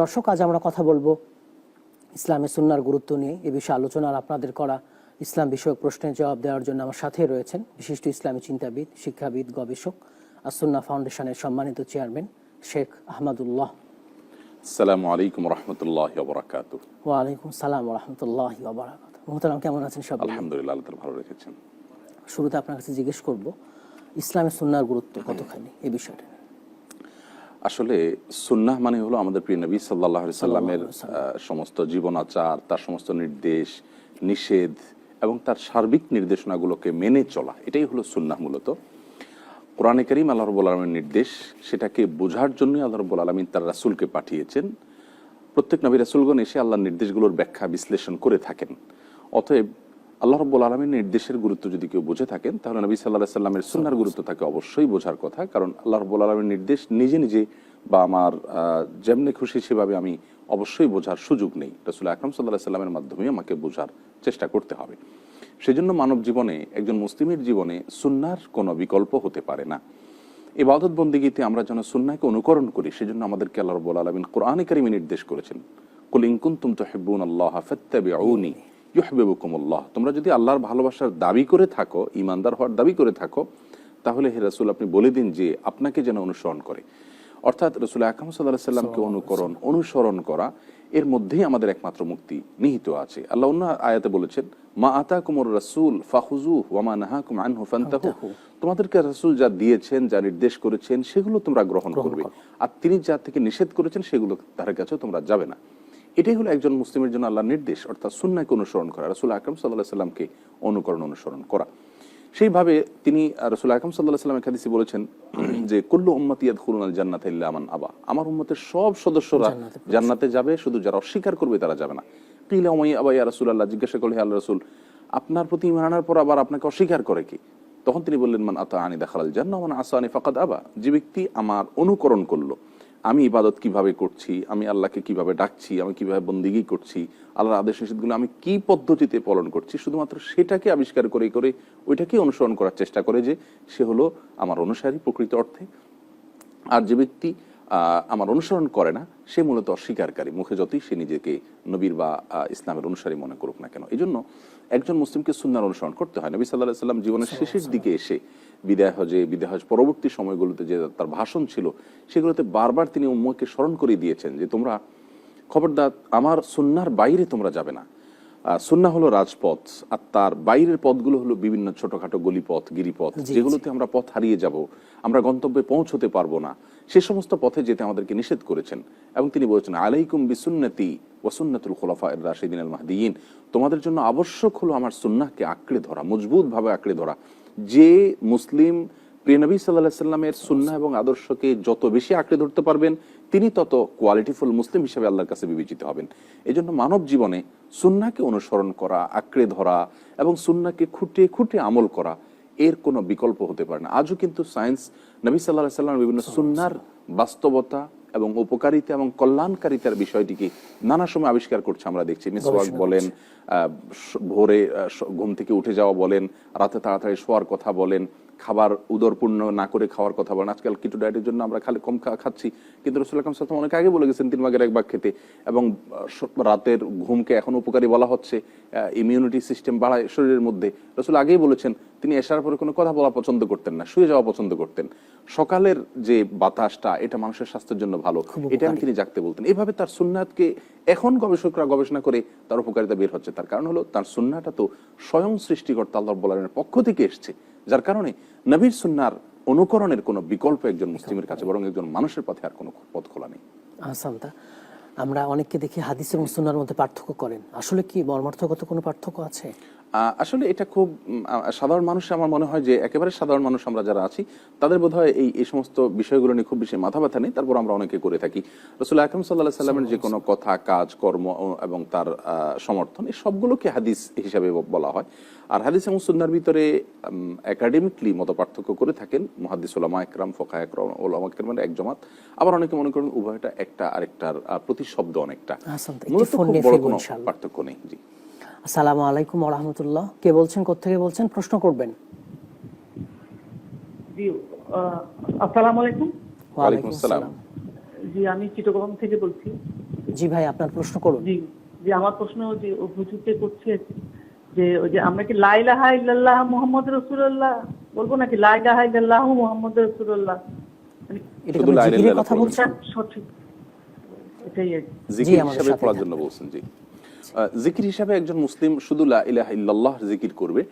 দর্শক আজ আমরা কথা বলব ইসলামে সুন্নার গুরুত্ব নিয়ে। এ বিষয়ে আলোচনার আপনাদের করা ইসলাম বিষয়ক প্রশ্নের জবাব দেওয়ার জন্য আমার সাথে রয়েছেন বিশিষ্ট ইসলামী চিন্তাবিদ শিক্ষাবিদ গবেষক আর সুন্না ফাউন্ডেশনের সম্মানিত চেয়ারম্যান শেখ আহমদুল্লাহ। আসসালামু আলাইকুম রহমতুল্লাহ বরাকাত ওয়ালাইকুম সালাম রহমতুল্লাহ বারাকাত মোহতারাম কেমন আছেন সব আলহামদুলিল্লাহ আল্লাহ ভালো রেখেছেন। শুরুতে আপনার কাছে জিজ্ঞেস করব ইসলামে সুন্নার গুরুত্ব কতখানি? এই বিষয়টা। আসলে সুন্নাহ মানে হলো আমাদের প্রিয় নবী সাল্লাহ সাল্লামের সমস্ত জীবনাচার তার সমস্ত নির্দেশ নিষেধ এবং তার সার্বিক নির্দেশনাগুলোকে মেনে চলা এটাই হলো সুন্নাহ মূলত। কোরআনে করিম আল্লাহ রবুল আলমের নির্দেশ সেটাকে বোঝার জন্যই আল্লাহ রবুল আলমিন তার রাসুলকে পাঠিয়েছেন। প্রত্যেক নবী রাসুলগণ এসে আল্লাহর নির্দেশগুলোর ব্যাখ্যা বিশ্লেষণ করে থাকেন। অতএব আল্লাহ রব্বুল আলমীর নির্দেশের গুরুত্ব যদি কেউ বুঝে থাকেন, তাহলে নবী সাল্লাহ সাল্লামের সুন্নার গুরুত্ব তাকে অবশ্যই বোঝার কথা। কারণ আল্লাহ রব্বুল আলমীর নির্দেশ নিজে নিজে বা আমার যেমনি খুশি সেভাবে আমি অবশ্যই বোঝার সুযোগ নেই। রসুল আকরম সাল্লাহ সাল্লামের মাধ্যমে আমাকে বোঝার চেষ্টা করতে হবে। সেজন্য মানব জীবনে, একজন মুসলিমের জীবনে সুন্নার কোনো বিকল্প হতে পারে না। ইবাদত বন্দিগিতে আমরা যেন সুন্নাকে অনুকরণ করি, সেজন্য আমাদেরকে আল্লাহ রব্বুল আলমিন কোরআনে কারিমে নির্দেশ করেছেন, কুল ইনকুন্তুম তুহিব্বুন আল্লাহ ফাত্তাবিউনি। ইউহিব্বুকুমুল্লাহ। তোমরা যদি আল্লাহর ভালোবাসার দাবি করে থাকো ইমানদার হওয়ার দাবি করে থাকো তাহলে হে রাসূল আপনি বলে দিন যে আপনাকে যেন অনুসরণ করে। অর্থাৎ রসুল আকরম সাল্লাহ সাল্লামকে অনুকরণ অনুসরণ করা এর মধ্যেই আমাদের একমাত্র মুক্তি নিহিত আছে। আল্লাহ অন্য আয়াতে বলেছেন মা আতা কুমর রসুল ফাহুজু ওয়ামা নাহা কুম আনহু ফান্তাহু। তোমাদেরকে রাসূল যা দিয়েছেন যা নির্দেশ করেছেন সেগুলো তোমরা গ্রহণ করবে। আর তিনি যা থেকে নিষেধ করেছেন সেগুলো তার কাছে তোমরা যাবে না। এটাই হলো একজন মুসলিমের জন্য আল্লাহর নির্দেশ অর্থাৎ সুন্নাকে অনুসরণ করা। রসুল আকরম সাল্লাহ সাল্লামকে অনুকরণ অনুসরণ করা। সেইভাবে তিনি রসুল আকরম সাল্লাহ সাল্লাম একাদিসি বলেছেন যে কুল্লু উম্মত ইয়াদ খুলুন আল জান্নাত ইল্লা আমান আবা। আমার উম্মতের সব সদস্যরা জান্নাতে যাবে শুধু যারা অস্বীকার করবে তারা যাবে না। কিলা ওমাই আবা ইয়া রাসূল আল্লাহ জিজ্ঞাসা করলে আল্লাহ রসুল আপনার প্রতি ঈমান আনার পর আবার আপনাকে অস্বীকার করে কি? তখন তিনি বললেন মান আতা আনি দেখাল জান্নাহ মান আসানি ফাকাদ আবা। যে ব্যক্তি আমার অনুকরণ করল আমি ইবাদত কীভাবে করছি, আমি আল্লাহকে কীভাবে ডাকছি, আমি কীভাবে বন্দিগি করছি, আল্লাহর আদেশ নিষেধগুলো আমি কি পদ্ধতিতে পালন করছি, শুধুমাত্র সেটাকে আবিষ্কার করে করে ওইটাকে অনুসরণ করার চেষ্টা করে যে সে হলো আমার অনুসারী প্রকৃত অর্থে। আর যে ব্যক্তি আমার অনুসরণ করে না সে মূলত অস্বীকারী। মুখে যতই সে নিজেকে নবীর বা ইসলামের অনুসারী মনে করুক না কেন। এই জন্য একজন মুসলিমকে সুন্নার অনুসরণ করতে হয়। নবী সাল্লাহ সাল্লাম জীবনের শেষের দিকে এসে বিদায় হজে বিদায় হজ পরবর্তী সময়গুলোতে যে তার ভাষণ ছিল সেগুলোতে বারবার তিনি উম্মকে স্মরণ করে দিয়েছেন যে তোমরা খবরদার আমার সুন্নার বাইরে তোমরা যাবে না। সুন্না হলো রাজপথ আর তার বাইরের পথগুলো হলো বিভিন্ন ছোটখাটো গলিপথ গিরিপথ যেগুলোতে আমরা পথ হারিয়ে যাব আমরা গন্তব্যে পৌঁছতে পারব না। সে সমস্ত পথে যেতে আমাদেরকে নিষেধ করেছেন এবং তিনি বলেছেন আলাইকুম বিসুন্নতি ওয়াসুন্নাতুল খোলাফা রাশিদিন আল মাহদিয়িন। তোমাদের জন্য আবশ্যক হলো আমার সুন্নাহকে আঁকড়ে ধরা মজবুত ভাবে আঁকড়ে ধরা। যে মুসলিম প্রিয় নবী সাল্লাহ সাল্লামের সুন্নাহ এবং আদর্শকে যত বেশি আঁকড়ে ধরতে পারবেন তিনি তত কোয়ালিটিফুল মুসলিম হিসেবে আল্লাহর কাছে বিবেচিত হবেন। এই জন্য মানব জীবনে সুন্নাকে অনুসরণ করা আঁকড়ে ধরা এবং সুন্নাকে খুঁটে খুঁটে আমল করা এর কোনো বিকল্প হতে পারে না। আজও কিন্তু সায়েন্স নবী সাল্লাহ সাল্লামের বিভিন্ন সুন্নার বাস্তবতা এবং উপকারিতা এবং কল্যাণকারিতার বিষয়টিকে নানা সময় আবিষ্কার করছে আমরা দেখছি। মিসওয়াক বলেন আহ, ভোরে ঘুম থেকে উঠে যাওয়া বলেন রাতে তাড়াতাড়ি শোয়ার কথা বলেন খাবার উদরপূর্ণ না করে খাওয়ার কথা বলেন। আজকাল কিটো ডায়েটের জন্য আমরা খালি কম খাচ্ছি। কিন্তু রসুল আকরম সাল্লাম অনেক আগে বলে গেছেন তিন ভাগের এক ভাগ খেতে। এবং রাতের ঘুমকে এখন উপকারী বলা হচ্ছে ইমিউনিটি সিস্টেম বাড়ায় শরীরের মধ্যে। রসুল আগেই বলেছেন তিনি এসার পরে কোনো কথা বলা পছন্দ করতেন না শুয়ে যাওয়া পছন্দ করতেন। সকালের যে বাতাসটা এটা মানুষের স্বাস্থ্যের জন্য ভালো। এটা আমি তিনি জাগতে বলতেন। এইভাবে তার সুন্নাতকে এখন গবেষকরা গবেষণা করে তার উপকারিতা বের হচ্ছে। তার কারণ হলো তার সুন্নাটা তো স্বয়ং সৃষ্টিকর্তা আল্লাহ বলারের পক্ষ থেকে এসছে। যার কারণে নবীর সুন্নার অনুকরণের কোনো বিকল্প একজন মুসলিমের কাছে, বরং একজন মানুষের পথে আর কোনো পথ খোলা নেই। আমরা অনেককে দেখি হাদিস এবং সুনার মধ্যে পার্থক্য করেন। আসলে কি মর্মার্থগত কোনো পার্থক্য আছে? আসলে এটা খুব সাধারণ মানুষ আমার মনে হয় যে একেবারে সাধারণ মানুষ আমরা যারা আছি তাদের বোধ হয় এই এই সমস্ত বিষয়গুলো নিয়ে খুব বেশি মাথা ব্যথা নেই তারপর আমরা অনেকে করে থাকি। রসুল আকরম সাল্লাহ সাল্লামের যে কোনো কথা কাজ কর্ম এবং তার সমর্থন এই সবগুলোকে হাদিস হিসাবে বলা হয়। আর হাদিস এবং সুন্নার ভিতরে একাডেমিকলি মত পার্থক্য করে থাকেন মহাদিস ওলামা একরাম ফোকা একরাম ওলামা একরামের এক জমাত। আবার অনেকে মনে করেন উভয়টা একটা আরেকটার প্রতিশব্দ অনেকটা। মূলত খুব বড় কোনো পার্থক্য নেই জি। আসসালামু আলাইকুম রহমতুল্লাহ কে বলছেন কোথেকে বলছেন? প্রশ্ন করবেন। জি আসসালামু আলাইকুম। ওয়ালাইকুম আসসালাম। জি আমি চিটগং থেকে বলছি। জি ভাই আপনার প্রশ্ন করুন। জি জি আমার প্রশ্ন যে হুজুরকে করছে যে ওই যে আমরা কি লাইলাহা ইল্লাল্লাহ মুহাম্মদ রাসূলুল্লাহ বলব নাকি লাইলাহা ইল্লাল্লাহ মুহাম্মদ রাসূলুল্লাহ? মানে এটা কি কথা বলছেন? সঠিক। এটাই হিসাবে সাথে পড়ার জন্য বলছেন জি। জিকির হিসাবে একজন মুসলিম শুধু লা ইলাহা ইল্লাল্লাহ জিকির করবে।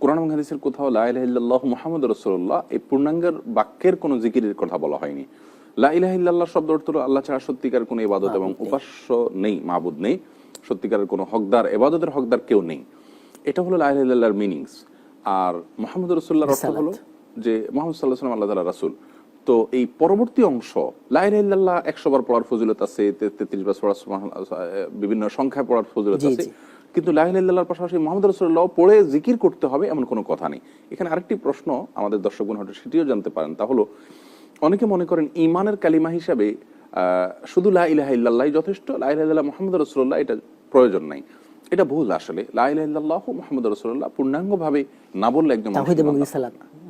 কোরআন হাদিসের কোথাও লা ইলাহা ইল্লাল্লাহ মুহাম্মদ রাসূলুল্লাহ এই পূর্ণাঙ্গের বাক্যের কোনো জিকিরের কথা বলা হয়নি। লা ইলাহা ইল্লাল্লাহ শব্দ অর্থ হলো আল্লাহ ছাড়া সত্যিকার কোনো ইবাদত এবং উপাস্য নেই মাবুদ নেই। সত্যিকারের কোনো হকদার ইবাদতের হকদার কেউ নেই। এটা হলো লা ইলাহা ইল্লাল্লাহর মিনিংস আর মুহাম্মদ রাসূলুল্লাহর অর্থ হলো যে মোহাম্মদ সাল্লাহ সাল্লাম আল্লাহ রাসূল। তো এই পরবর্তী অংশ লাইল্লাহ একশো বার পড়ার ফজিলত আছে তেত্রিশ বার পড়ার বিভিন্ন সংখ্যায় পড়ার ফজিলত আছে। কিন্তু লাইল্লাহর পাশাপাশি মোহাম্মদ রসুল্লাহ পড়ে জিকির করতে হবে এমন কোনো কথা নেই। এখানে আরেকটি প্রশ্ন আমাদের দর্শকগণ হয়তো সেটিও জানতে পারেন। তা হলো অনেকে মনে করেন ইমানের কালিমা হিসাবে শুধু লা ইলাহা ইল্লাল্লাহ যথেষ্ট লা ইলাহা ইল্লাল্লাহ মোহাম্মদ রসুল্লাহ এটা প্রয়োজন নাই। এটা ভুল আসলে। লা ইলাহা ইল্লাল্লাহ মোহাম্মদ রসুল্লাহ পূর্ণাঙ্গভাবে না বললে একজন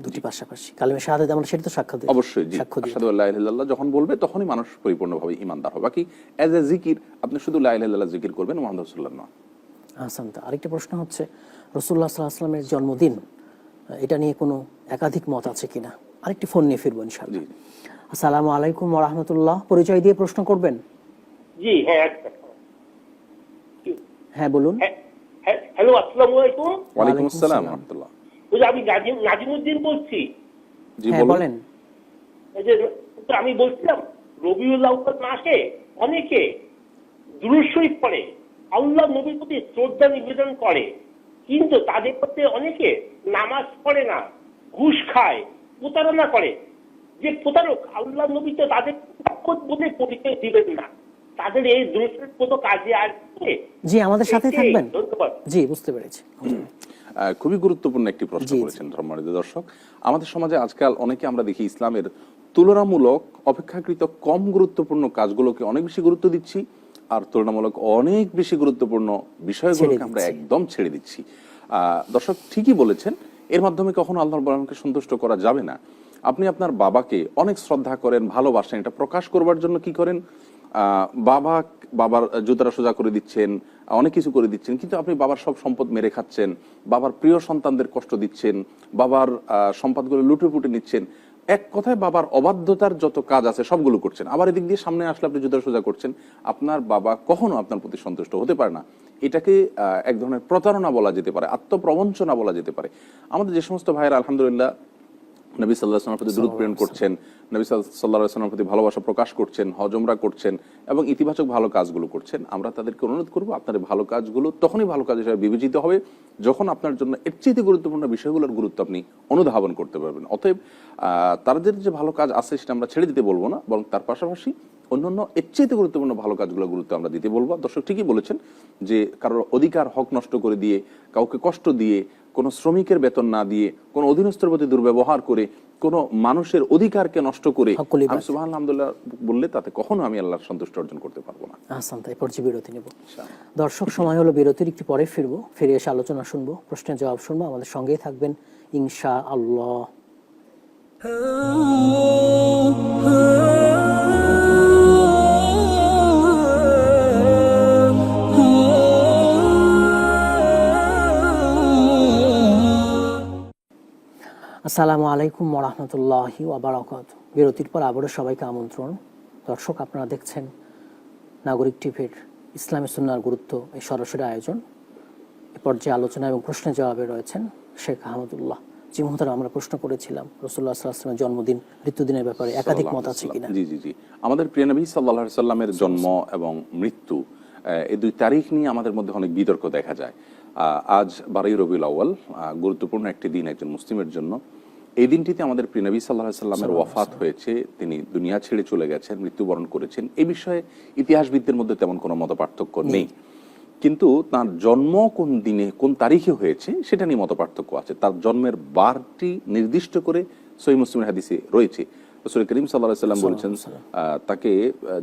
দুটি পাশাপাশি। কালেমে শাহাদাত আমরা সেটা তো সাক্ষ্য দিই। অবশ্যই জি। আশহাদু আল্লা ইলাহা ইল্লাল্লাহ যখন বলবে তখনই মানুষ পরিপূর্ণভাবে ইমানদার হবে বাকি এজ এ জিকির আপনি শুধু লা ইলাহা ইল্লাল্লাহ জিকির করবেন মুহাম্মদ রাসূলুল্লাহ নয় আহসান তা। আরেকটা প্রশ্ন হচ্ছে রসুল্লাহ সাল্লাহ আসলামের জন্মদিন এটা নিয়ে কোনো একাধিক মত আছে কিনা? আরেকটি ফোন নিয়ে ফিরবো ইনশাআল্লাহ। জি আসসালামু আলাইকুম ওয়া রাহমাতুল্লাহ। পরিচয় দিয়ে প্রশ্ন করবেন? জি হ্যাঁ। হ্যাঁ বলুন। হ্যাঁ, হ্যাঁ, হ্যালো আসসালামু আলাইকুম। ওয়ালাইকুম ওয়ালাইকুম আসসালাম আসসালাম। রাহমাতুল্লাহ। ওই যে আমি নাজিমুদ্দিন বলছি। জি হ্যাঁ বলুন। বলেন। এই যে আমি বলছিলাম রবিউল আউ্বাল মাসে অনেকে দুরুদ শরীফ পড়ে আল্লাহ নবীর প্রতি শ্রদ্ধা নিবেদন করে কিন্তু তাদের মধ্যে অনেকে নামাজ পড়ে না ঘুষ খায় প্রতারণা করে। যে প্রতারক আল্লাহ নবী তো তাদের বলে পরিচয় দিবেন না। তাদের এই দুরুদ কোনো কাজে আসবে? জি আমাদের সাথে থাকবেন। ধন্যবাদ। জি বুঝতে পেরেছি। খুবই গুরুত্বপূর্ণ একটি প্রশ্ন। করেছেন ধর্মানিত দর্শক। আমাদের সমাজে আজকাল অনেকে আমরা দেখি ইসলামের তুলনামূলক অপেক্ষাকৃত কম গুরুত্বপূর্ণ কাজগুলোকে অনেক বেশি গুরুত্ব দিচ্ছি আর তুলনামূলক অনেক বেশি গুরুত্বপূর্ণ বিষয়গুলোকে আমরা একদম ছেড়ে দিচ্ছি। আহ, দর্শক ঠিকই বলেছেন এর মাধ্যমে কখনো আল্লাহর বলানকে সন্তুষ্ট করা যাবে না। আপনি আপনার বাবাকে অনেক শ্রদ্ধা করেন ভালোবাসেন এটা প্রকাশ করবার জন্য কি করেন? আহ, বাবা বাবার জুতারা সোজা করে দিচ্ছেন অনেক কিছু করে দিচ্ছেন, কিন্তু আপনি বাবার সব সম্পদ মেরে খাচ্ছেন, বাবার প্রিয় সন্তানদের কষ্ট দিচ্ছেন, বাবার সম্পদগুলো লুটে পুটে নিচ্ছেন। এক কথায় বাবার অবাধ্যতার যত কাজ আছে সবগুলো করছেন। আবার এদিক দিয়ে সামনে আসলে আপনি জুতারা সোজা করছেন, আপনার বাবা কখনো আপনার প্রতি সন্তুষ্ট হতে পারে না। এটাকে এক ধরনের প্রতারণা বলা যেতে পারে, আত্মপ্রবঞ্চনা বলা যেতে পারে। আমাদের যে সমস্ত ভাইয়েরা আলহামদুলিল্লাহ নবী সাল্লাহ আসলামের প্রতি দূরত প্রেরণ করছেন নবী সাল্লাহ আসলামের প্রতি ভালোবাসা প্রকাশ করছেন হজমরা করছেন এবং ইতিবাচক ভালো কাজগুলো করছেন। আমরা তাদেরকে অনুরোধ করব আপনার ভালো কাজগুলো তখনই ভালো কাজ হিসাবে বিবেচিত হবে যখন আপনার জন্য এর চেয়ে গুরুত্বপূর্ণ বিষয়গুলোর গুরুত্ব আপনি অনুধাবন করতে পারবেন। অতএব তাদের যে ভালো কাজ আছে সেটা আমরা ছেড়ে দিতে বলব না বরং তার পাশাপাশি অন্যান্য এর চেয়ে গুরুত্বপূর্ণ ভালো কাজগুলো গুরুত্ব আমরা দিতে বলব। দর্শক ঠিকই বলেছেন যে কারোর অধিকার হক নষ্ট করে দিয়ে কাউকে কষ্ট দিয়ে কোনো শ্রমিকের বেতন না দিয়ে কোনো অধীনস্থর প্রতি দুর্ব্যবহার করে কোনো মানুষের অধিকারকে নষ্ট করে। আমি সুবাহ আলহামদুলিল্লাহ বললে তাতে কখনো আমি আল্লাহর সন্তুষ্ট অর্জন করতে পারব না। আহসান তাই পর্যায়ে বিরতি নেব। দর্শক সময় হলো বিরতির একটু পরে ফিরবো ফিরে এসে আলোচনা শুনব প্রশ্নের জবাব শুনব আমাদের সঙ্গেই থাকবেন ইনশা আল্লাহ আসসালামু আলাইকুম ওরহমতুল্লাহি ওবরাকাত বিরতির পর আবারও সবাইকে আমন্ত্রণ। দর্শক, আপনারা দেখছেন নাগরিক টিভির ইসলামী সুন্নার গুরুত্ব এই সরাসরি আয়োজন। এ পর্যায়ে আলোচনা এবং প্রশ্নের জবাবে রয়েছেন শেখ আহমদুল্লাহ। জি মহতারা আমরা প্রশ্ন করেছিলাম রসুল্লাহ সাল্লাহামের জন্মদিন, মৃত্যুদিনের ব্যাপারে একাধিক মত আছে কিনা? জি জি জি। আমাদের প্রিয় নবী সাল্লাহ সাল্লামের জন্ম এবং মৃত্যু এই দুই তারিখ নিয়ে আমাদের মধ্যে অনেক বিতর্ক দেখা যায়। আজ বারোই রবিউল আউ্য়াল গুরুত্বপূর্ণ একটি দিন একজন মুসলিমের জন্য। এই দিনটিতে আমাদের প্রিয় নবী সাল্লাহ সাল্লামের ওয়াফাত হয়েছে তিনি দুনিয়া ছেড়ে চলে গেছেন মৃত্যুবরণ করেছেন। এই বিষয়ে ইতিহাসবিদদের মধ্যে তেমন কোনো মত পার্থক্য নেই। কিন্তু তার জন্ম কোন দিনে কোন তারিখে হয়েছে সেটা নিয়ে মত পার্থক্য আছে। তার জন্মের বারটি নির্দিষ্ট করে সহি মুসলিমের হাদিসে রয়েছে। রসুল করিম সাল্লাহ সাল্লাম বলেছেন তাকে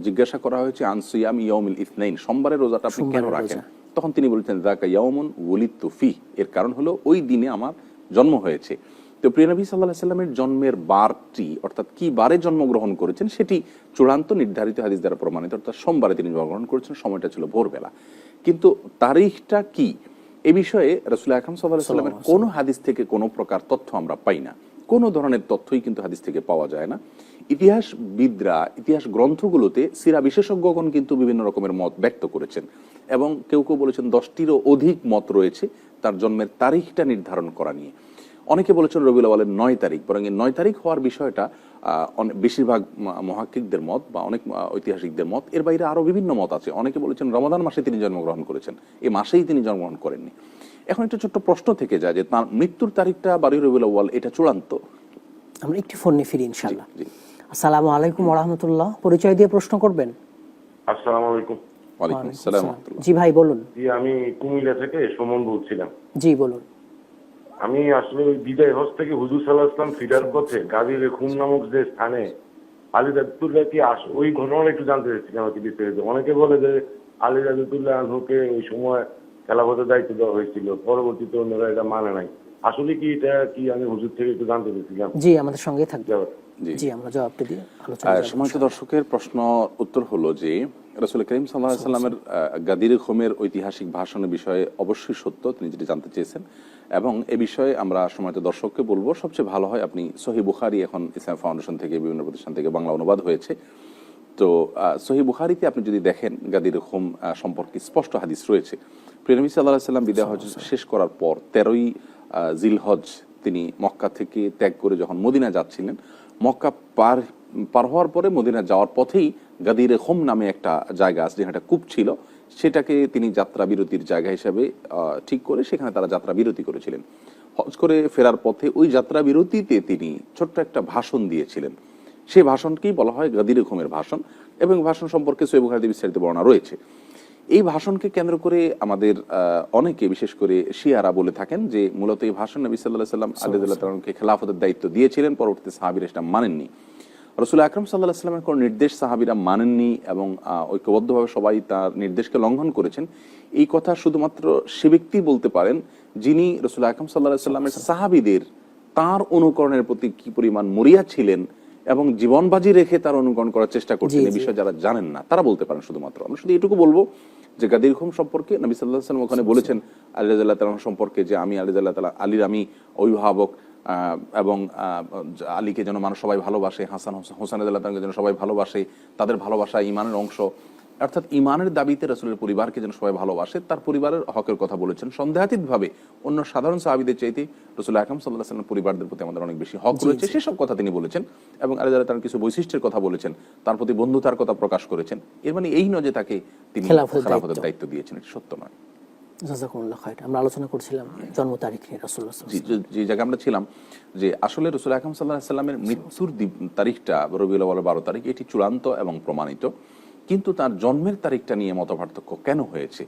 জিজ্ঞাসা করা হয়েছে আনসুয়াম ইয়মিল ইসনাইন সোমবারের রোজাটা আপনি কেন রাখেন। তখন তিনি বলেছেন জাকা ইয়ামুন ওলিদ তুফি এর কারণ হলো ওই দিনে আমার জন্ম হয়েছে। তো প্রিয় নবী সাল্লাহ সাল্লামের জন্মের বারটি অর্থাৎ কি বারে জন্মগ্রহণ করেছেন সেটি চূড়ান্ত নির্ধারিত হাদিস দ্বারা প্রমাণিত। অর্থাৎ সোমবারে তিনি জন্মগ্রহণ করেছেন সময়টা ছিল ভোরবেলা। কিন্তু তারিখটা কি? এ বিষয়ে রসুল আকরম সাল্লাহ সাল্লামের কোনো হাদিস থেকে কোনো প্রকার তথ্য আমরা পাই না। কোনো ধরনের তথ্যই কিন্তু হাদিস থেকে পাওয়া যায় না। ইতিহাসবিদরা ইতিহাস গ্রন্থগুলোতে সিরা বিশেষজ্ঞগণ কিন্তু বিভিন্ন রকমের মত ব্যক্ত করেছেন এবং কেউ কেউ বলেছেন দশটিরও অধিক মত রয়েছে তার জন্মের তারিখটা নির্ধারণ করা নিয়ে। অনেকে বলেছেন রবিউল আওয়ালের নয় তারিখ বরং এই নয় তারিখ হওয়ার বিষয়টা বেশিরভাগ ম- মহাক্কিকদের মত বা অনেক ঐতিহাসিকদের মত এর বাইরে আরও বিভিন্ন মত আছে। অনেকে বলেছেন রমাদান মাসে তিনি জন্মগ্রহণ করেছেন এই মাসেই তিনি জন্মগ্রহণ করেননি। এখন একটা ছোট্ট প্রশ্ন থেকে যায় যে তার মৃত্যুর তারিখটা বারোই রবিউল আওয়াল এটা চূড়ান্ত? আমরা একটি ফোন নিয়ে ফিরি ইনশাল্লাহ আসসালামু আলাইকুম রহমতুল্লাহ পরিচয় দিয়ে প্রশ্ন করবেন? আসসালামু আলাইকুম। ওয়ালাইকুম আসসালাম জি ভাই বলুন। জি আমি কুমিল্লা থেকে সুমন বলছিলাম। জি বলুন। আমি আসলে ওই বিদায় হজ থেকে হুজুর সাল্লাহ ইসলাম ফিরার পথে খুন নামক যে স্থানে আলী রাজতুল্লাহ কি আস ওই ঘটনাটা একটু জানতে চাচ্ছিলাম আর কি বিস্তারিত। অনেকে বলে যে আলী রাজতুল্লাহ আনহুকে ওই সময় খেলাফতের দায়িত্ব দেওয়া হয়েছিল পরবর্তীতে অন্যরা এটা মানে নাই। আসলে কি এটা কি আমি হুজুর থেকে একটু জানতে চাচ্ছিলাম? জি আমাদের সঙ্গে থাকবে। জি জি। আমরা জবাবটা দিয়ে আলোচনা দর্শকের প্রশ্ন উত্তর হলো যে রসুল করিম সাল্লাহ সাল্লামের গাদির খোমের ঐতিহাসিক ভাষণের বিষয়ে অবশ্যই সত্য তিনি যেটি জানতে চেয়েছেন। এবং এ বিষয়ে আমরা দর্শককে বলব সবচেয়ে ভালো হয় আপনি সহি বুখারি এখন ইসলাম ফাউন্ডেশন থেকে বিভিন্ন প্রতিষ্ঠান থেকে বাংলা অনুবাদ হয়েছে। তো সহি বুখারিতে আপনি যদি দেখেন গাদির হোম সম্পর্কে স্পষ্ট হাদিস রয়েছে। প্রিয়নবী সাল্লাহ সাল্লাম বিদায় হজ শেষ করার পর তেরোই জিলহজ তিনি মক্কা থেকে ত্যাগ করে যখন মদিনা যাচ্ছিলেন মক্কা পার পার হওয়ার পরে মদিনা যাওয়ার পথেই গাদিরে হোম নামে একটা জায়গা আছে যেখানে কূপ ছিল। সেটাকে তিনি যাত্রা বিরতির জায়গা হিসেবে ঠিক করে সেখানে তারা যাত্রা বিরতি করেছিলেন। হজ করে ফেরার পথে ওই যাত্রা বিরতিতে তিনি ছোট্ট একটা ভাষণ দিয়েছিলেন। সেই ভাষণকেই বলা হয় গাদির ঘুমের ভাষণ এবং ভাষণ সম্পর্কে সৈব খালিদ বিস্তারিত বর্ণনা রয়েছে। এই ভাষণকে কেন্দ্র করে আমাদের অনেকে বিশেষ করে শিয়ারা বলে থাকেন যে মূলত এই ভাষণ নবী সাল্লাহ সাল্লাম আলিদুল্লাহকে খেলাফতের দায়িত্ব দিয়েছিলেন পরবর্তীতে সাহাবির সেটা মানেননি। রসুল আকরম সাল্লাহ সাল্লামের কোন নির্দেশ সাহাবিরা মানেননি এবং ঐক্যবদ্ধভাবে সবাই তার নির্দেশকে লঙ্ঘন করেছেন। এই কথা শুধুমাত্র সে ব্যক্তি বলতে পারেন যিনি রসুল আকরম সাল্লাহ সাল্লামের সাহাবিদের তার অনুকরণের প্রতি কি পরিমাণ মরিয়া ছিলেন এবং জীবন বাজি রেখে তার অনুকরণ করার চেষ্টা করছেন এই বিষয়ে যারা জানেন না তারা বলতে পারেন শুধুমাত্র। আমরা শুধু এটুকু বলব যে গাদির ঘুম সম্পর্কে নবী সাল্লাহ সাল্লাম ওখানে বলেছেন আলী রাজাল্লাহ তালা সম্পর্কে যে আমি আলী রাজাল্লাহ তালা আলীর আমি অভিভাবক এবং আলীকে যেন মানুষ সবাই ভালোবাসে হাসান হোসেন হোসেন রাজাল্লাহ তালাকে যেন সবাই ভালোবাসে তাদের ভালোবাসা ইমানের অংশ। অর্থাৎ ইমানের দাবিতে রসুলের পরিবারকে যেন সবাই ভালোবাসে তার পরিবারের হকের কথা বলেছেন। সন্দেহাতীত ভাবে অন্য সাধারণ সাহাবিদের চাইতে রসুল আকরম সাল্লাহ সাল্লাম পরিবারদের প্রতি আমাদের অনেক বেশি হক রয়েছে। সেসব কথা তিনি বলেছেন এবং আলী তার কিছু বৈশিষ্ট্যের কথা বলেছেন তার প্রতি বন্ধুতার কথা প্রকাশ করেছেন। এর মানে এই নয় যে তাকে তিনি খেলাফতের দায়িত্ব। দিয়েছেন এটা সত্য নয়। আমরা আলোচনা করছিলাম জন্ম তারিখ নিয়ে যে- জায়গায় আমরা ছিলাম যে আসলে রসুল আকরম সাল্লাহ সাল্লামের মৃত্যুর তারিখটা রবিউল বারো তারিখ এটি চূড়ান্ত এবং প্রমাণিত। কিন্তু তার জন্মের তারিখটা নিয়ে মত পার্থক্য কেন হয়েছে?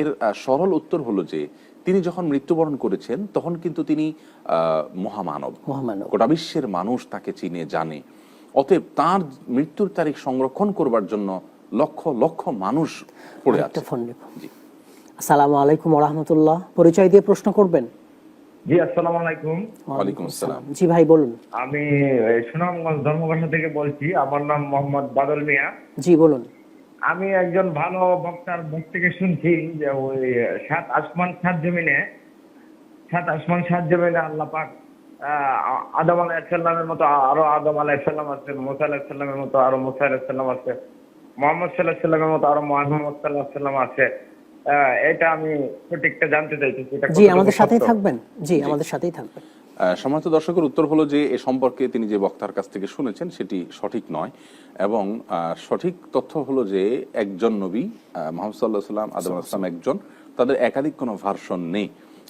এর সরল উত্তর হলো যে তিনি যখন মৃত্যুবরণ করেছেন তখন কিন্তু তিনি আহ, মহামানব। মহামানব। গোটা বিশ্বের মানুষ তাকে চিনে জানে। অতএব তার মৃত্যুর তারিখ সংরক্ষণ করবার জন্য লক্ষ লক্ষ মানুষ পড়ে আছে। আসসালামু আলাইকুম রহমতুল্লাহ পরিচয় দিয়ে প্রশ্ন করবেন? জি আসসালামু আলাইকুম। ওয়ালাইকুম আসসালাম। জি ভাই বলুন। আমি সুনামগঞ্জ ধর্মবাসা থেকে বলছি আমার নাম মোহাম্মদ বাদল মিয়া। জি বলুন। আমি একজন ভালো বক্তার মুখ থেকে শুনছি যে ওই সাত আসমান সাত জমিনে সাত আসমান সাত জমিনে আল্লাহ পাক আদম আলাইসাল্লামের মতো আরও আদম আলাইসাল্লাম আছে মুসা আলাইসাল্লামের মতো আরও মুসা আলাইসাল্লাম আছে মোহাম্মদ সাল্লাহ সাল্লামের মতো আরও মোহাম্মদ সাল্লাহ সাল্লাম আছে। এটা আমি সঠিকটা জানতে চাইছি এটা জি আমাদের সাথেই থাকবেন। জি। আমাদের সাথেই থাকবেন। সম্মানিত দর্শকের উত্তর হলো যে এ সম্পর্কে তিনি যে বক্তার কাছ থেকে শুনেছেন, সেটি সঠিক নয়। এবং সঠিক তথ্য হলো যে একজন নবী মোহাম্মদ সাল্লাহ সাল্লাম আদম আসলাম একজন। তাদের একাধিক কোনো ভার্সন নেই।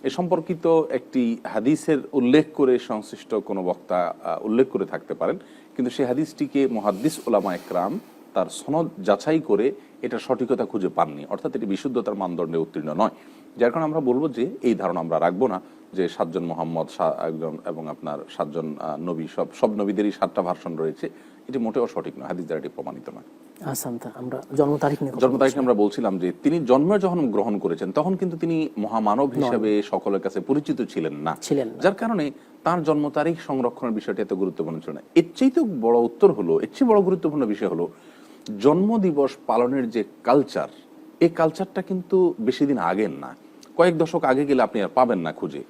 এ সম্পর্কিত একটি হাদিসের উল্লেখ করে সংশ্লিষ্ট কোনো বক্তা উল্লেখ করে থাকতে পারেন। কিন্তু সেই হাদিসটিকে মহাদ্দিস ওলামা একরাম তার সনদ যাচাই করে এটা সঠিকতা খুঁজে পাননি। অর্থাৎ এটি বিশুদ্ধতার মানদণ্ডে উত্তীর্ণ নয়। যার কারণে আমরা বলব যে এই ধারণা আমরা রাখব না। যে সাতজন মোহাম্মদ একজন এবং আপনার সাতজন নবী সব সব নবীদেরই সাতটা ভার্সন রয়েছে। এটি মোটেও সঠিক নয় হাদিস দ্বারা এটি প্রমাণিত নয়। আমরা জন্ম তারিখ নিয়ে জন্ম তারিখ আমরা বলছিলাম যে তিনি জন্ম যখন গ্রহণ করেছেন তখন কিন্তু তিনি মহামানব হিসেবে সকলের কাছে পরিচিত ছিলেন না। যার কারণে তার জন্ম তারিখ সংরক্ষণের বিষয়টি এত গুরুত্বপূর্ণ ছিল না। এর চাইতে বড় উত্তর হলো এর চেয়ে বড় গুরুত্বপূর্ণ বিষয় হলো জন্ম দিবস পালনের যে কালচার এই কালচারটা কিন্তু বেশি দিন আগের না। কয়েক দশক আগে গেলে আপনি আর পাবেন না খুঁজে।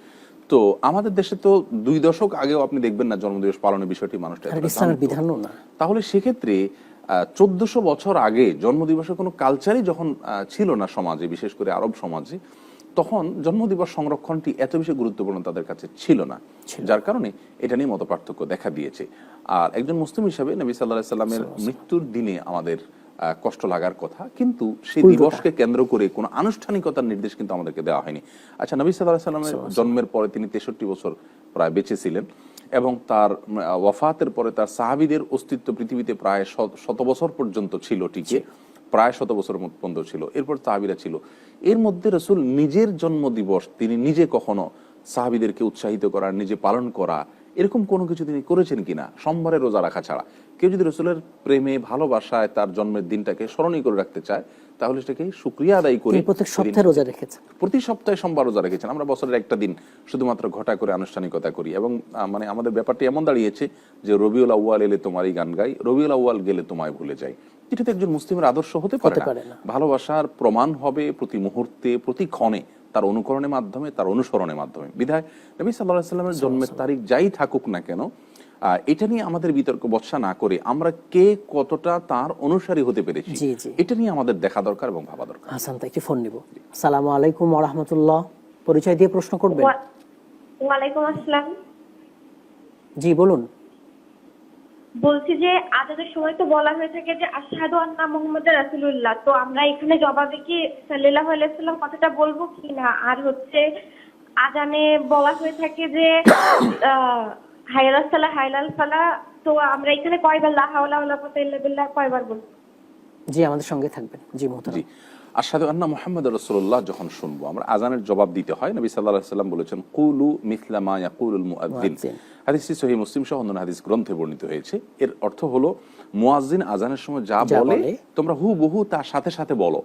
তো আমাদের দেশে তো দুই দশক আগেও আপনি দেখবেন না জন্মদিবস পালনের বিষয়টি মানুষটা ইসলামের বিধানও না। তাহলে সেক্ষেত্রে চোদ্দশো বছর আগে জন্মদিবসের কোনো কালচারই যখন ছিল না সমাজে বিশেষ করে আরব সমাজে তখন জন্মদিবস সংরক্ষণটি এত বেশি গুরুত্বপূর্ণ তাদের কাছে ছিল না। যার কারণে এটা নিয়ে মত পার্থক্য দেখা দিয়েছে। আর একজন মুসলিম হিসাবে নবী সাল্লাহ সাল্লামের মৃত্যুর দিনে আমাদের কষ্ট লাগার কথা কিন্তু সেই দিবসকে কেন্দ্র করে কোনো আনুষ্ঠানিকতার নির্দেশ কিন্তু আমাদেরকে দেওয়া হয়নি। আচ্ছা নবী সাল্লাহ সাল্লামের জন্মের পরে তিনি তেষট্টি বছর প্রায় বেঁচে ছিলেন এবং তার ওয়াফাতের পরে তার সাহাবিদের অস্তিত্ব পৃথিবীতে প্রায় শত- বছর পর্যন্ত ছিল টিকে প্রায় শত বছর পর্যন্ত ছিল। এরপর সাহাবিরা ছিল। এর মধ্যে রসুল নিজের জন্ম দিবস তিনি নিজে কখনো সাহাবিদেরকে উৎসাহিত করা নিজে পালন করা এরকম কোনো কিছু তিনি করেছেন কিনা? সোমবারে রোজা রাখা ছাড়া। কেউ যদি রসুলের প্রেমে ভালোবাসায় তার জন্মের দিনটাকে স্মরণীয় করে রাখতে চায় তাহলে সেটাকে সুক্রিয়া আদায় করে প্রত্যেক সপ্তাহে রোজা রেখেছেন। প্রতি সপ্তাহে সোমবার রোজা রেখেছেন। আমরা বছরের একটা দিন শুধুমাত্র ঘটা করে আনুষ্ঠানিকতা করি এবং মানে আমাদের ব্যাপারটি এমন দাঁড়িয়েছে যে রবিউল আউয়াল এলে তোমারই গান গাই রবিউল আউয়াল গেলে তোমায় ভুলে যাই। এটা তো একজন মুসলিমের আদর্শ হতে পারে পারে না। ভালোবাসার প্রমাণ হবে প্রতি মুহূর্তে প্রতি ক্ষণে। তার অনুকরণের মাধ্যমে তার অনুসরণের মাধ্যমে। বিধায় নবী সাল্লাহ সাল্লামের জন্মের তারিখ যাই থাকুক না কেন এটা নিয়ে আমাদের বিতর্ক বৎসা না করে আমরা কে কতটা তার অনুসারী হতে পেরেছি জি, জি। এটা নিয়ে আমাদের দেখা দরকার এবং ভাবা দরকার। হাসান্তা একটি ফোন নিব। সালামু আলাইকুম রহমতুল্লাহ। পরিচয় দিয়ে প্রশ্ন করবেন? ওয়ালাইকুম আসসালাম। জি বলুন। বলছি যে আজাদের সময় তো বলা হয়ে থাকে যে আশহাদু আন্না মুহাম্মাদুর রাসূলুল্লাহ। তো আমরা এখানে জবাবে কি সাল্লাল্লাহু আলাইহি সাল্লাম কথাটা বলব কি না আর হচ্ছে আজানে বলা হয়ে থাকে যে সালা হাইলাল সালা তো আমরা এখানে কয়বার লা হাওলা ওয়ালা কুওয়াতা ইল্লা বিল্লাহ কয়বার বলব? জি আমাদের সঙ্গে থাকবেন। জি মোহতারাম। জি। আসাদু আন্না মোহাম্মদ রসুল্লাহ যখন শুনব আমরা আজানের জবাব দিতে হয়। নবী সাল্লাহ সাল্লাম বলেছেন কুলু মিথলামা ইয়াকুলুল মুআদ্দিন। হাদিসটি সহি মুসলিম সহ অন্যান্য হাদিস গ্রন্থে বর্ণিত হয়েছে। এর অর্থ হলো মুয়াজ্জিন আজানের সময় যা বলে, তোমরা হু বহু তার সাথে সাথে বলো।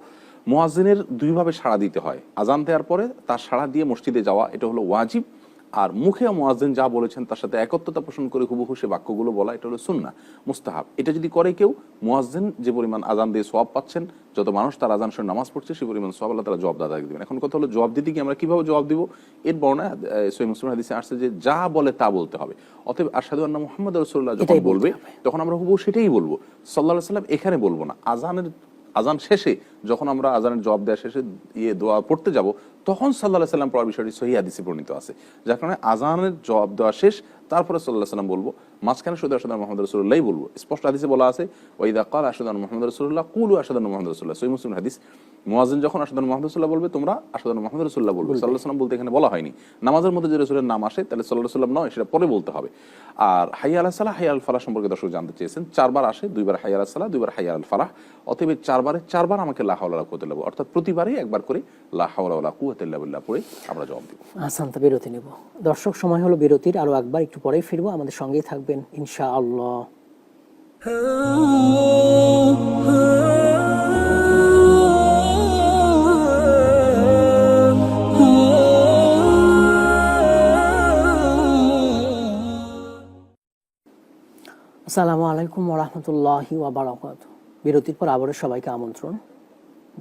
মুয়াজ্জিনের দুইভাবে সাড়া দিতে হয়। আজান দেওয়ার পরে তার সাড়া দিয়ে মসজিদে যাওয়া এটা হলো ওয়াজিব। আর মুখে মুয়াজ্জিন যা বলেছেন তার সাথে একত্রতা পোষণ করে হুবহু সে বাক্যগুলো বলা এটা হলো সুন্না মুস্তাহাব। এটা যদি করে কেউ মুয়াজ্জিন যে পরিমাণ আজান দিয়ে সোয়াব পাচ্ছেন যত মানুষ তার আজান শুনে নামাজ পড়ছে সে পরিমাণ সোয়াব আল্লাহ তারা জবাব দাদা দিবেন। এখন কথা হলো জবাব দিতে গিয়ে আমরা কীভাবে জবাব দিব? এর বর্ণনা সৈয় মুসলিম হাদিসে আসছে যে যা বলে তা বলতে হবে। অতএব আসাদু আন্না মোহাম্মদ রসুল্লাহ যখন বলবে তখন আমরা হুবহু সেটাই বলব। সাল্লাহ সাল্লাম এখানে বলব না। আজানের আজান শেষে যখন আমরা আজানের জবাব দেওয়া শেষে ইয়ে দোয়া পড়তে যাব, তখন সাল্লাহ সাল্লাম পড়ার বিষয়টি সহি হাদিসে পরিণত আছে। যার কারণে আজানের জবাব দেওয়া শেষ, তারপরে সাল্লাহ সাল্লাম বলব, মাঝখানে শুধু আসাদান মোহাম্মদ রসুল্লাহ বলব। স্পষ্ট হাদিসে বলা আছে ওইদা কাল আসাদান মোহাম্মদ রসুল্লাহ কুলু আসাদান মোহাম্মদ রসুল্লাহ সহি হাদিস। মুয়াজিন যখন আসাদান মোহাম্মদ রসুল্লাহ বলবে তোমরা আসাদান মোহাম্মদ রসুল্লাহ বলবে। সাল্লাহ সাল্লাম বলতে এখানে বলা হয়নি। নামাজের মধ্যে যে রসুলের নাম আসে তাহলে সাল্লাহ সাল্লাম নয় সেটা পরে বলতে হবে। আর হাইয়া আলাহ সালাহ হাইয়া আল ফালাহ সম্পর্কে দর্শক জানতে চেয়েছেন চারবার আসে দুইবার হাইয়া আলাহ সালাহ দুইবার হাইয়া আল ফালাহ। অতএব চারবারে চারবার আমাকে লাহাউলা কুয়াতে লাগবো অর্থাৎ প্রতিবারই একবার করে লাহাউলা কুয়াতিল্লাহ পড়ে আমরা জবাব দিব। হাসান্তা বিরতি নেব। দর্শক সময় হলো বিরতির আরও একবার একটু পরেই ফিরবো। আমাদের সঙ্গেই থাকবেন ইনশা আল্লাহ আসসালামু আলাইকুম ওরহমতুল্লাহি ওয়াবারাকাত বিরতির পর আবারও সবাইকে আমন্ত্রণ।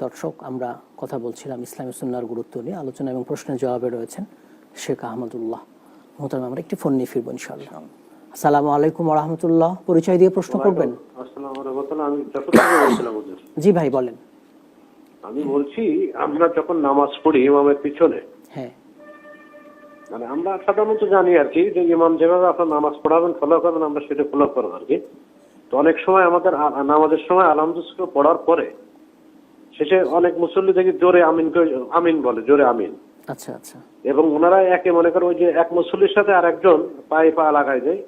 দর্শক আমরা কথা বলছিলাম ইসলামী সুন্নার গুরুত্ব নিয়ে আলোচনা এবং প্রশ্নের জবাবে রয়েছেন শেখ আহমদুল্লাহ। মোহতারাম আমরা একটি ফোন নিয়ে ফিরবো ইনশাল্লাহ আসসালামু আলাইকুম ওরহমতুল্লাহ পরিচয় দিয়ে প্রশ্ন করবেন? জি ভাই বলেন। আমি বলছি আমরা যখন নামাজ পড়ি ইমামের পিছনে মানে আমরা সাধারণত জানি আর কি যে ইমাম যেভাবে আপনার নামাজ পড়াবেন ফলো করবেন আমরা সেটা ফলো করব আর কি। তো অনেক সময় আমাদের নামাজের সময় আলহামদুলিল্লাহ পড়ার পরে শেষে অনেক মুসল্লি দেখি জোরে আমিন আমিন বলে জোরে আমিন। আচ্ছা আচ্ছা। এবং ওনারা একে মনে করে ওই যে এক মুসল্লির সাথে আর একজন পায়ে পা লাগায় যায়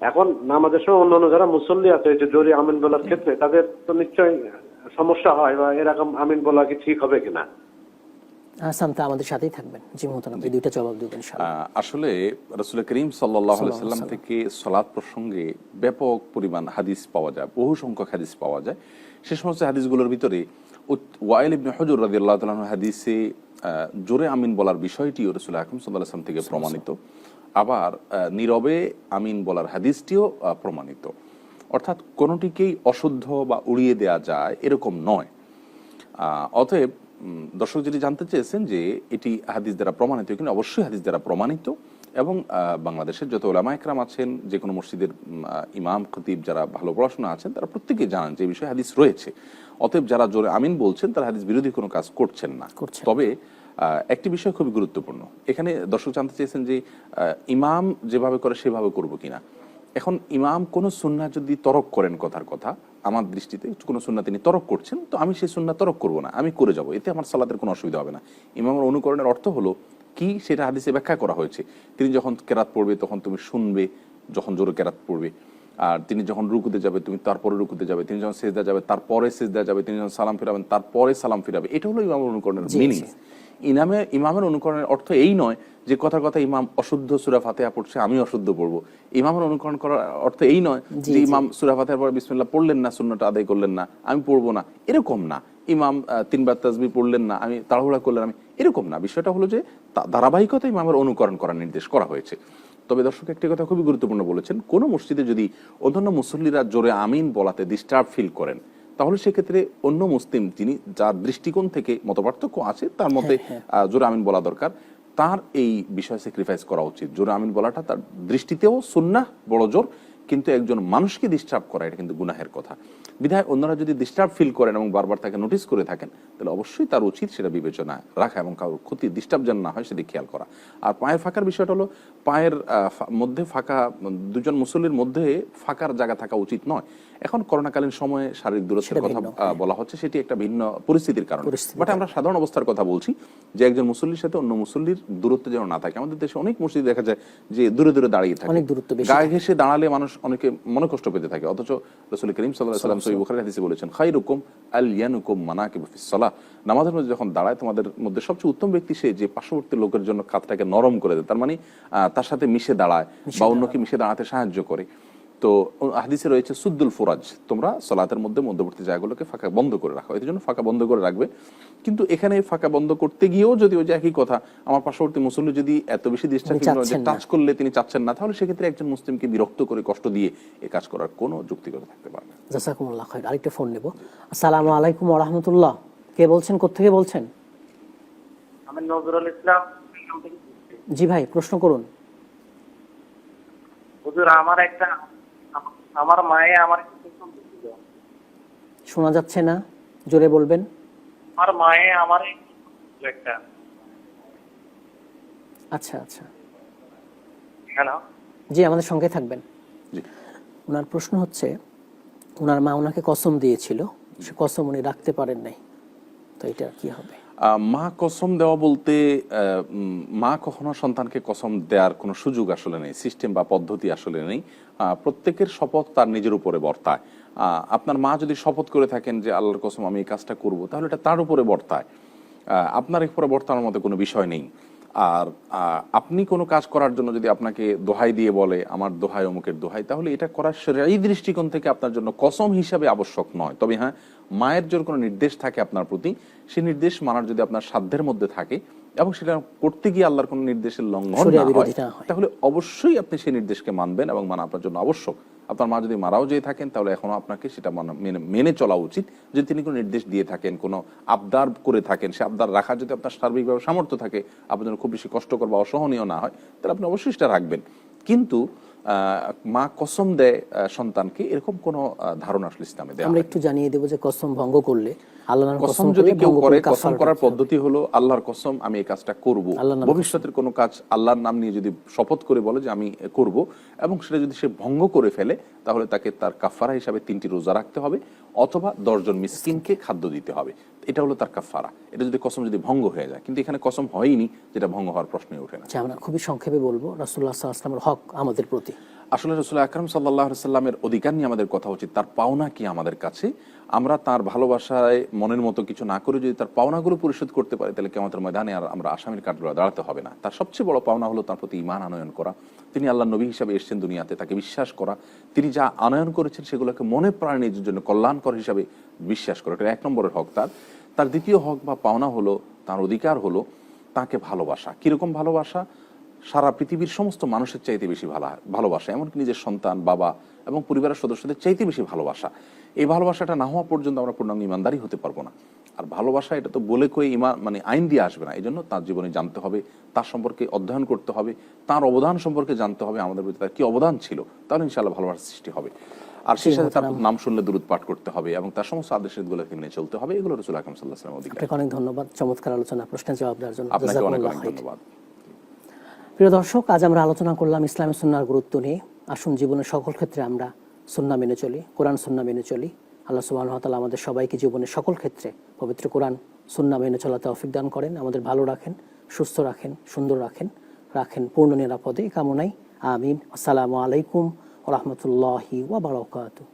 এখন নামাজের সময় অন্যান্য যারা মুসল্লি আছে যে জোরে আমিন বলার ক্ষেত্রে তাদের তো নিশ্চয়ই সমস্যা হয় বা এরকম আমিন বলা কি ঠিক হবে কিনা? আসাম তা আমাদের সাথেই থাকবেন। জি দুইটা জবাব দেবেন আসলে রসুল করিম সাল্লাহ সাল্লাম থেকে সলাৎ প্রসঙ্গে ব্যাপক পরিমাণ হাদিস পাওয়া যায় বহু সংখ্যক হাদিস পাওয়া যায়। সে সমস্ত হাদিসগুলোর ভিতরে ওয়াইল ইবনে হজর রাজি আল্লাহ হাদিসে জোরে আমিন বলার বিষয়টিও রসুল আকরম সাল্লাহ আসলাম থেকে প্রমাণিত। আবার নীরবে আমিন বলার হাদিসটিও প্রমাণিত। অর্থাৎ কোনোটিকেই অশুদ্ধ বা উড়িয়ে দেয়া যায় এরকম নয়। অতএব দর্শক যেটি জানতে চেয়েছেন যে এটি হাদিস দ্বারা প্রমাণিত কিন্তু অবশ্যই হাদিস দ্বারা প্রমাণিত এবং বাংলাদেশের যত ওলামা একরাম আছেন যে কোনো মসজিদের ইমাম খতিব যারা ভালো পড়াশোনা আছেন তারা প্রত্যেকেই জানান যে বিষয়ে হাদিস রয়েছে। অতএব যারা জোরে আমিন বলছেন তারা হাদিস বিরোধী কোনো কাজ করছেন না। তবে একটি বিষয় খুবই গুরুত্বপূর্ণ। এখানে দর্শক জানতে চেয়েছেন যে ইমাম যেভাবে করে সেভাবে করব কিনা। এখন ইমাম কোন সুন্না যদি তরক করেন কথার কথা আমার দৃষ্টিতে কোনো সুন্না তিনি তরক করছেন তো আমি সেই সুন্না তরক করব না আমি করে যাব এতে আমার সালাতের কোনো অসুবিধা হবে না। ইমামের অনুকরণের অর্থ হলো কি সেটা হাদিসে ব্যাখ্যা করা হয়েছে। তিনি যখন কেরাত পড়বে তখন তুমি শুনবে যখন জোরে কেরাত পড়বে আর তিনি যখন রুকুতে যাবে তুমি তারপরে রুকুতে যাবে তিনি যখন সেজদা যাবে তারপরে সেজদা যাবে তিনি যখন সালাম ফিরাবেন তারপরে সালাম ফিরাবে। এটা হলো ইমামের অনুকরণের মিনিং। ইনামে ইমামের অনুকরণের অর্থ এই নয় যে কথা কথা ইমাম অশুদ্ধ সুরা ফাতেহা পড়ছে আমি অশুদ্ধ পড়ব। ইমামের অনুকরণ করার অর্থ এই নয় যে ইমাম সুরা ফাতেহার পরে বিসমিল্লাহ পড়লেন না সুন্নটা আদায় করলেন না আমি পড়ব না এরকম না। ইমাম তিনবার তাজবি পড়লেন না আমি তাড়াহুড়া করলেন আমি এরকম না। বিষয়টা হলো যে ধারাবাহিকতা ইমামের অনুকরণ করার নির্দেশ করা হয়েছে। তবে দর্শক একটি কথা খুবই গুরুত্বপূর্ণ বলেছেন কোন মসজিদে যদি অন্যান্য মুসল্লিরা জোরে আমিন বলাতে ডিস্টার্ব ফিল করেন তাহলে সেক্ষেত্রে অন্য মুসলিম যিনি যার দৃষ্টিকোণ থেকে মতপার্থক্য আছে তার মতে আহ, জোরে আমিন বলা দরকার। তার এই বিষয়ে স্যাক্রিফাইস করা উচিত। জোরে আমিন বলাটা তার দৃষ্টিতেও সুন্না বড় জোর। কিন্তু একজন মানুষকে ডিস্টার্ব করা এটা কিন্তু গুনাহের কথা। বিধায় অন্যরা যদি ডিস্টার্ব ফিল করেন এবং বারবার তাকে নোটিস করে থাকেন তাহলে অবশ্যই তার উচিত সেটা বিবেচনা রাখা এবং কারোর ক্ষতি ডিস্টার্ব যেন না হয় সেটি খেয়াল করা। আর পায়ের ফাঁকার বিষয়টা হলো পায়ের মধ্যে ফাঁকা দুজন মুসল্লির মধ্যে ফাঁকার জায়গা থাকা উচিত নয়। এখন করোনাকালীন সময়ে শারীরিক দূরত্বের কথা বলা হচ্ছে সেটি একটা ভিন্ন পরিস্থিতির কারণে। বাট আমরা সাধারণ অবস্থার কথা বলছি যে একজন মুসল্লির সাথে অন্য মুসল্লির দূরত্ব যেন না থাকে। আমাদের দেশে অনেক মসজিদ দেখা যায় যে দূরে দূরে দাঁড়িয়ে থাকে। অনেক দূরত্ব গায়ে ঘেসে দাঁড়ালে মানুষ অনেকে মনে কষ্ট পেতে থাকে। অথচ রসুল করিম সাল্লাহ সাল্লাম সহি বুখারি হাদিসে বলেছেন খাই রকম আল ইয়ানুকুম মানাকিব ফিস সালাহ। নামাজের মধ্যে যখন দাঁড়ায় তোমাদের মধ্যে সবচেয়ে উত্তম ব্যক্তি সে যে পার্শ্ববর্তী লোকের জন্য খাতটাকে নরম করে দেয়। তার মানে আহ, তার সাথে মিশে দাঁড়ায় বা অন্যকে মিশে দাঁড়াতে সাহায্য করে। তো হাদিসে রয়েছে সুদ্দুল ফুরাজ। তোমরা সলাতের মধ্যে মধ্যবর্তী জায়গাগুলোকে ফাঁকা বন্ধ করে রাখো। এর জন্য ফাঁকা বন্ধ করে রাখবে। কিন্তু এখানে ফাঁকা বন্ধ করতে গিয়েও যদি ওই যে একই কথা আমার পার্শ্ববর্তী মুসল্লি যদি এত বেশি না। টাচ করলে তিনি চাচ্ছেন না তাহলে সেক্ষেত্রে একজন মুসলিমকে বিরক্ত করে কষ্ট দিয়ে এ কাজ করার কোনো যুক্তিকতা থাকতে পারে না। জাসাকুমুল্লাহ খাইর। আরেকটা ফোন নেব। আসসালামু আলাইকুম ওয়া রাহমাতুল্লাহ। কে বলছেন? কোত্থেকে বলছেন? আমি নজরুল ইসলাম। জি ভাই প্রশ্ন করুন। হুজুর আমার একটা আমার মায়ে আমার শোনা যাচ্ছে না জোরে বলবেন। আমার মায়ে আমার একটা। আচ্ছা আচ্ছা। হ্যালো। জি আমাদের সঙ্গে থাকবেন। জি। ওনার প্রশ্ন হচ্ছে ওনার মা ওনাকে কসম দিয়েছিল সে কসম উনি রাখতে পারেন নাই তো এটা কি হবে? মা কসম দেওয়া বলতে মা কখনো সন্তানকে কসম দেওয়ার কোনো সুযোগ আসলে নেই, সিস্টেম বা পদ্ধতি আসলে নেই। প্রত্যেকের শপথ তার নিজের উপরে বর্তায়। আপনার মা যদি শপথ করে থাকেন যে আল্লাহর কসম আমি এই কাজটা করব, তাহলে এটা তার উপরে বর্তায়। আপনার উপরে বর্তানোর মতো কোনো বিষয় নেই। আর আপনি কোনো কাজ করার জন্য যদি আপনাকে দোহাই দিয়ে বলে আমার দোহাই অমুকের দোহাই তাহলে এটা করার এই দৃষ্টিকোণ থেকে আপনার জন্য কসম হিসাবে আবশ্যক নয় তবে হ্যাঁ মায়ের জোর কোনো নির্দেশ থাকে আপনার প্রতি সেই নির্দেশ মানার যদি আপনার সাধ্যের মধ্যে থাকে এবং সেটা করতে গিয়ে আল্লাহর কোনো নির্দেশের লঙ্ঘন না হয়। তাহলে অবশ্যই আপনি সেই নির্দেশকে মানবেন এবং মানা আপনার জন্য আবশ্যক আপনার মা যদি মারাও যেয়ে থাকেন তাহলে এখনও আপনাকে সেটা মানে মেনে মেনে চলা উচিত যদি তিনি কোনো নির্দেশ দিয়ে থাকেন কোনো আবদার করে থাকেন। সে আবদার রাখা যদি আপনার সার্বিকভাবে সামর্থ্য থাকে আপনার জন্য খুব বেশি কষ্টকর বা অসহনীয় না হয় তাহলে আপনি অবশ্যই সেটা রাখবেন। কিন্তু মা কসম দেয় সন্তানকে এরকম কোনো ধারণা আসলে ইসলামে দেয় আমরা একটু জানিয়ে দেবো যে কসম ভঙ্গ করলে আল্লাহ কসম যদি কেউ করে কসম করার পদ্ধতি হলো আল্লাহর কসম আমি এই কাজটা করব। ভবিষ্যতের কোনো কাজ আল্লাহর নাম নিয়ে যদি শপথ করে বলে যে আমি করব এবং সেটা যদি সে ভঙ্গ করে ফেলে তাহলে তাকে তার কাফারা হিসাবে তিনটি রোজা রাখতে হবে অথবা দশজন মিসকিনকে খাদ্য দিতে হবে। এটা হলো তার কাফারা। এটা যদি কসম যদি ভঙ্গ হয়ে যায় কিন্তু এখানে কসম হয়নি যেটা ভঙ্গ হওয়ার প্রশ্নই ওঠে না। আচ্ছা আমরা খুবই সংক্ষেপে বলব রাসুল্লাহ আসলামের হক আমাদের প্রতি। আসলে রসুল আকরম সাল্লাহ সাল্লামের অধিকার নিয়ে আমাদের কথা উচিত তার পাওনা কি আমাদের কাছে? আমরা তার ভালোবাসায় মনের মতো কিছু না করে যদি তার পাওনাগুলো পরিশোধ করতে পারি, তাহলে কেমন ময়দানে আর আমরা আসামির কাঠগড়া দাঁড়াতে হবে না। তার সবচেয়ে বড় পাওনা হলো তার প্রতি ইমান আনয়ন করা। তিনি আল্লাহ নবী হিসাবে এসেছেন দুনিয়াতে, তাকে বিশ্বাস করা। তিনি যা আনয়ন করেছেন সেগুলোকে মনে প্রাণে নিজের জন্য কল্যাণকর হিসাবে বিশ্বাস করা। এটা এক নম্বরের হক তার। তার দ্বিতীয় হক বা পাওনা হলো, তার অধিকার হলো তাকে ভালোবাসা। কীরকম ভালোবাসা? সারা পৃথিবীর সমস্ত মানুষের চাইতে বেশি ভালো ভালোবাসা এমনকি নিজের সন্তান বাবা এবং পরিবারের সদস্যদের চাইতে বেশি ভালোবাসা। এই ভালোবাসাটা না হওয়া পর্যন্ত আমরা পূর্ণাঙ্গ ইমানদারি হতে পারব না। আর ভালোবাসা এটা তো বলে কয়ে ইমান মানে আইন দিয়ে আসবে না। এই জন্য তার জীবনে জানতে হবে তার সম্পর্কে অধ্যয়ন করতে হবে তার অবদান সম্পর্কে জানতে হবে আমাদের প্রতি তার কি অবদান ছিল তাহলে ইনশাআল্লাহ ভালোবাসার সৃষ্টি হবে। আর সেই সাথে তার নাম শুনলে দূরত পাঠ করতে হবে এবং তার সমস্ত আদেশের গুলোকে মেনে চলতে হবে। এগুলো রসুল আকরম সাল্লাহ সাল্লাম অধিকার। অনেক ধন্যবাদ। চমৎকার আলোচনা প্রশ্নের জবাব দেওয়ার জন্য। আপনাকে অনেক অনেক ধন্যবাদ। প্রিয় দর্শক, আজ আমরা আলোচনা করলাম ইসলামী সুন্নার গুরুত্ব নিয়ে। আসুন, জীবনের সকল ক্ষেত্রে আমরা সুন্না মেনে চলি, কোরআন সুন্না মেনে চলি। আল্লাহ সুবাহ তালা আমাদের সবাইকে জীবনের সকল ক্ষেত্রে পবিত্র কোরআন সুন্না মেনে চলাতে অফিক দান করেন। আমাদের ভালো রাখেন, সুস্থ রাখেন, সুন্দর রাখেন রাখেন পূর্ণ নিরাপদে। কামনাই আমিন। আসসালামু আলাইকুম রহমতুল্লাহি ওয়া বারাকাতুহু।